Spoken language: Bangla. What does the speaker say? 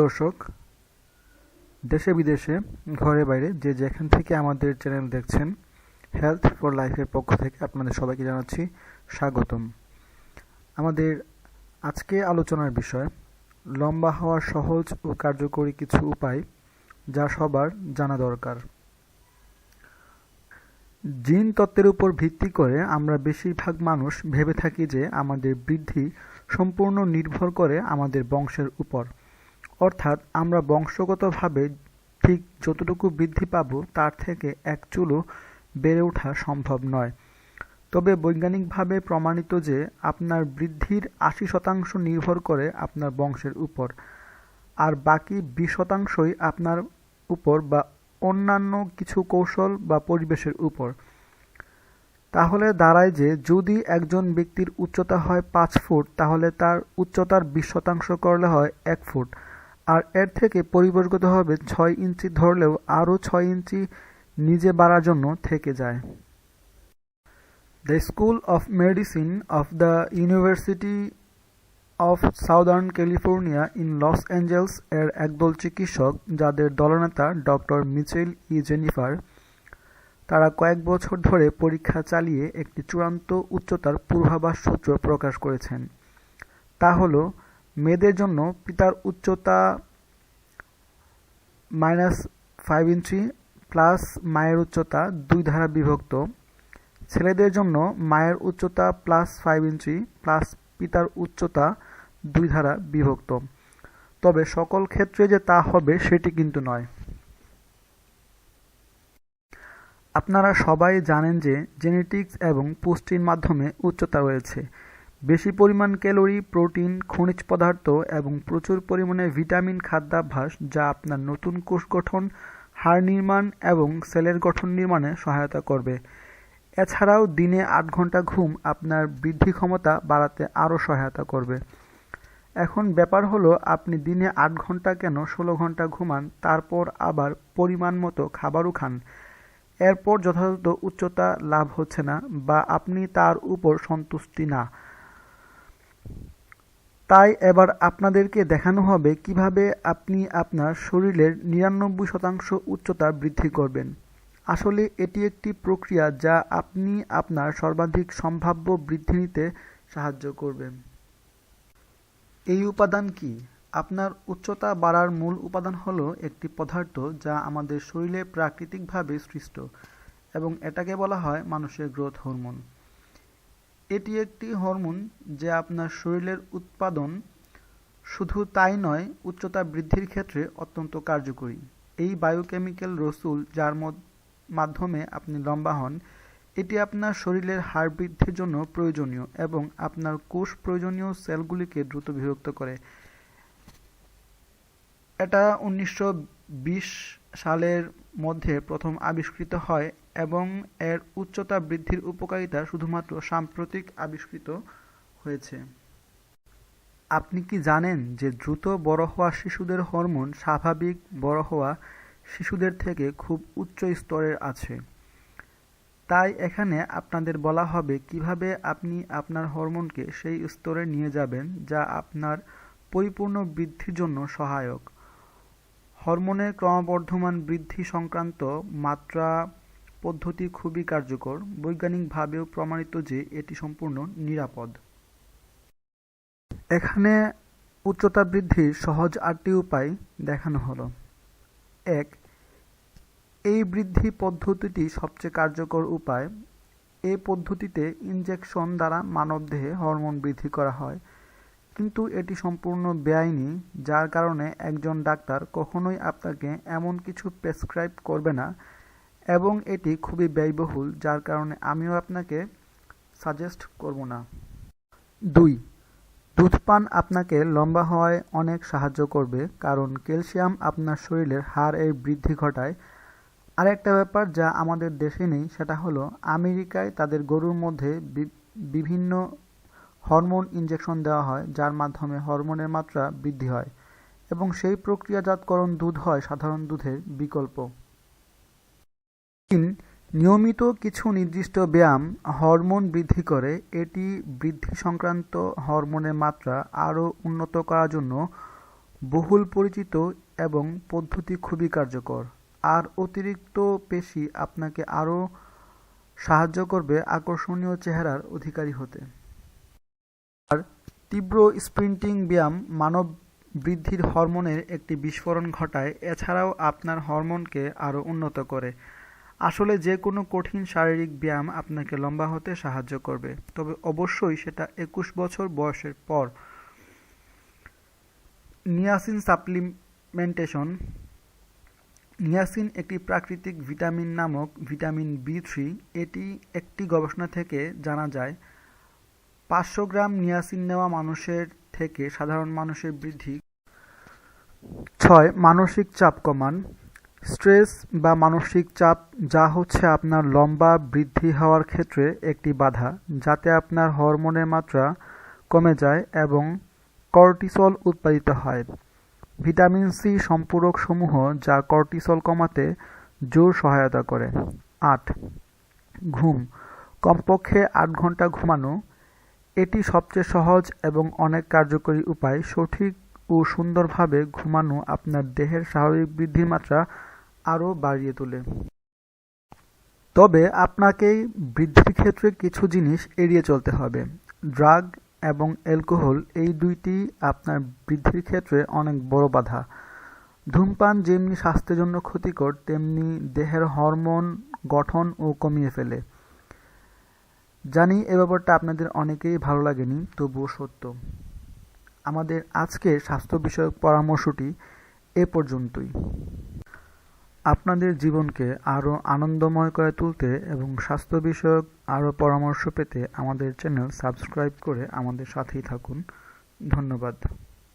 দর্শক, দেশে বিদেশে, ঘরে বাইরে, যে যেখান থেকে আমাদের চ্যানেল দেখছেন হেলথ ফর লাইফের পক্ষ থেকে আপনাদের সবাইকে জানাচ্ছি স্বাগতম। আমাদের আজকে আলোচনার বিষয়, লম্বা হওয়ার সহজ ও কার্যকরী কিছু উপায় যা সবার জানা দরকার। জিন তত্ত্বের উপর ভিত্তি করে আমরা বেশিরভাগ মানুষ ভেবে থাকি যে আমাদের বৃদ্ধি সম্পূর্ণ নির্ভর করে আমাদের বংশের উপর। অর্থাৎ আমরা বংশগতভাবে ঠিক যতটুকু বৃদ্ধি পাব তার থেকে এক চুলও বেড়ে ওঠা সম্ভব নয়। তবে বৈজ্ঞানিকভাবে প্রমাণিত যে আপনার বৃদ্ধির আশি শতাংশ নির্ভর করে আপনার বংশের উপর। আর বাকি বিশ শতাংশই আপনার উপর বা অন্যান্য কিছু কৌশল বা পরিবেশের উপর। তাহলে দাঁড়ায় যে যদি একজন ব্যক্তির উচ্চতা হয় পাঁচ ফুট, তাহলে তার উচ্চতার বিশ শতাংশ করলে হয় এক ফুট। আর এর থেকে পরিবেশগতভাবে ছয় ইঞ্চি ধরলেও আরও ছয় ইঞ্চি নিজে বাড়ার জন্য থেকে যায়। The school of medicine of the university of southern California in Los Angeles এর একদল চিকিৎসক যাদের দলনেতা ডক্টর মিচেল ই জেনিফার, তারা কয়েক বছর ধরে পরীক্ষা চালিয়ে একটি চূড়ান্ত উচ্চতার পূর্বাভাস সূত্র প্রকাশ করেছেন। তা হল মেয়েদের জন্য পিতার উচ্চতা মাইনাস ফাইভ ইঞ্চি প্লাস মায়ের উচ্চতা দুই ধারা বিভক্ত। ছেলেদের জন্য মায়ের উচ্চতা প্লাস ফাইভ ইঞ্চি প্লাস পিতার উচ্চতা দুই ধারা বিভক্ত। তবে সকল ক্ষেত্রে যে তা হবে সেটি কিন্তু নয়। আপনারা সবাই জানেন যে জেনেটিক্স এবং পুষ্টির মাধ্যমে উচ্চতা রয়েছে। বেশি পরিমাণ ক্যালোরি, প্রোটিন, খনিজ পদার্থ এবং প্রচুর পরিমাণে ভিটামিন খাদ্যাভ্যাস যা আপনার নতুন কোষ গঠন, হাড় নির্মাণ এবং সেলের গঠন নির্মাণে সহায়তা করবে। এছাড়াও দিনে আট ঘণ্টা ঘুম আপনার বৃদ্ধি ক্ষমতা বাড়াতে আরও সহায়তা করবে। এখন ব্যাপার হলো, আপনি দিনে আট ঘণ্টা কেন ষোলো ঘণ্টা ঘুমান, তারপর আবার পরিমাণ মতো খাবারও খান। এরপর যথাযথ উচ্চতা লাভ হচ্ছে না বা আপনি তার উপর সন্তুষ্টি না। তাই এবার আপনাদেরকে দেখানো হবে কীভাবে আপনি আপনার শরীরের নিরানব্বই শতাংশ উচ্চতা বৃদ্ধি করবেন। আসলে এটি একটি প্রক্রিয়া যা আপনি আপনার সর্বাধিক সম্ভাব্য বৃদ্ধি নিতে সাহায্য করবে। এই উপাদান কি? আপনার উচ্চতা বাড়ার মূল উপাদান হলো একটি পদার্থ যা আমাদের শরীরে প্রাকৃতিকভাবে সৃষ্ট এবং এটাকে বলা হয় মানুষের গ্রোথ হরমোন। এটি একটি হরমোন যা আপনার শরীরের উৎপাদন শুধু তাই নয়, উচ্চতা বৃদ্ধির ক্ষেত্রে অত্যন্ত কার্যকরী। এই বায়োকেমিক্যাল রসুল যার মাধ্যমে আপনি লম্বা হন, এটি আপনার শরীরের হাড় বৃদ্ধির জন্য প্রয়োজনীয় এবং আপনার কোষ প্রয়োজনীয় সেলগুলিকে দ্রুত বিভক্ত করে। এটা উনিশশো বিশ সালের মধ্যে প্রথম আবিষ্কৃত হয় এবং এর উচ্চতা বৃদ্ধির উপকারিতা শুধুমাত্র সাম্প্রতিক আবিষ্কৃত হয়েছে। আপনি কি জানেন যে দ্রুত বড় হওয়া শিশুদের হরমোন স্বাভাবিক বড় হওয়া শিশুদের থেকে খুব উচ্চ স্তরের আছে? তাই এখানে আপনাদের বলা হবে কীভাবে আপনি আপনার হরমোনকে সেই স্তরে নিয়ে যাবেন যা আপনার পরিপূর্ণ বৃদ্ধির জন্য সহায়ক। হরমোনের ক্রমবর্ধমান বৃদ্ধি সংক্রান্ত মাত্রা পদ্ধতি খুবই কার্যকর। বৈজ্ঞানিকভাবেও প্রমাণিত যে এটি সম্পূর্ণ নিরাপদ। এখানে উচ্চতা বৃদ্ধির সহজ আটটি উপায় দেখানো হলো। এক, এই বৃদ্ধি পদ্ধতিটি সবচেয়ে কার্যকর উপায়। এই পদ্ধতিতে ইনজেকশন দ্বারা মানবদেহে হরমোন বৃদ্ধি করা হয়। কিন্তু এটি সম্পূর্ণ বেআইনি, যার কারণে একজন ডাক্তার কখনোই আপনাকে এমন কিছু প্রেসক্রাইব করবে না এবং এটি খুবই ব্যয়বহুল, যার কারণে আমিও আপনাকে সাজেস্ট করব না। দুই, দুধ পান আপনাকে লম্বা হওয়ায় অনেক সাহায্য করবে, কারণ ক্যালসিয়াম আপনার শরীরের হাড়ের বৃদ্ধি ঘটায়। আরেকটা ব্যাপার যা আমাদের দেশে নেই, সেটা হলো আমেরিকায় তাদের গরুর মধ্যে বিভিন্ন হরমোন ইনজেকশন দেওয়া হয়, যার মাধ্যমে হরমোনের মাত্রা বৃদ্ধি হয় এবং সেই প্রক্রিয়াজাতকরণ দুধ হয় সাধারণ দুধের বিকল্প। তিন, নিয়মিত কিছু নির্দিষ্ট ব্যায়াম হরমোন বৃদ্ধি করে। এটি বৃদ্ধি সংক্রান্ত হরমোনের মাত্রা আরও উন্নত করার জন্য বহুল পরিচিত এবং পদ্ধতি খুবই কার্যকর। আর অতিরিক্ত পেশি আপনাকে আরও সাহায্য করবে আকর্ষণীয় চেহারার অধিকারী হতে। আর তীব্র স্প্রিন্টিং ব্যায়াম মানব বৃদ্ধির হরমোনের একটি বিস্ফোরণ ঘটায়, এছাড়াও আপনার হরমোনকে আরও উন্নত করে। আসলে যে কোনো কঠিন শারীরিক ব্যায়াম আপনাকে লম্বা হতে সাহায্য করবে, তবে অবশ্যই সেটা একুশ বছর বয়সের পর। Niacin supplementation. নিয়াসিন একটি প্রাকৃতিক ভিটামিন নামক ভিটামিন বি থ্রি, এটি একটি গবেষণা থেকে জানা যায় পাঁচশো গ্রাম নিয়াসিন নেওয়া মানুষের থেকে সাধারণ মানুষের বৃদ্ধি। ছয়, মানসিক চাপ কমান। স্ট্রেস বা মানসিক চাপ যা হচ্ছে আপনার লম্বা বৃদ্ধি হওয়ার ক্ষেত্রে একটি বাধা, যাতে আপনার হরমোনের মাত্রা কমে যায় এবং কর্টিসল উৎপাদিত হয়। ভিটামিন সি সম্পূরক সমূহ যা কর্টিসল কমাতে জোর সহায়তা করে। আট, ঘুম। কমপক্ষে আট ঘণ্টা ঘুমানো এটি সবচেয়ে সহজ এবং অনেক কার্যকরী উপায়। সঠিক ও সুন্দরভাবে ঘুমানো আপনার দেহের স্বাভাবিক বৃদ্ধির মাত্রা আরও বাড়িয়ে তোলে। তবে আপনাকে বৃদ্ধির ক্ষেত্রে কিছু জিনিস এড়িয়ে চলতে হবে। ড্রাগ এবং অ্যালকোহল এই দুইটি আপনার বৃদ্ধির ক্ষেত্রে অনেক বড় বাধা। ধূমপান যেমনি স্বাস্থ্যের জন্য ক্ষতিকর, তেমনি দেহের হরমোন গঠন ও কমিয়ে ফেলে। জানি এ ব্যাপারটা আপনাদের অনেকেই ভালো লাগেনি, তবুও সত্য। আমাদের আজকের স্বাস্থ্য বিষয়ক পরামর্শটি এ পর্যন্তই। আপনাদের জীবনকে আরও আনন্দময় করে তুলতে এবং স্বাস্থ্য বিষয়ক আরও পরামর্শ পেতে আমাদের চ্যানেল সাবস্ক্রাইব করে আমাদের সাথেই থাকুন। ধন্যবাদ।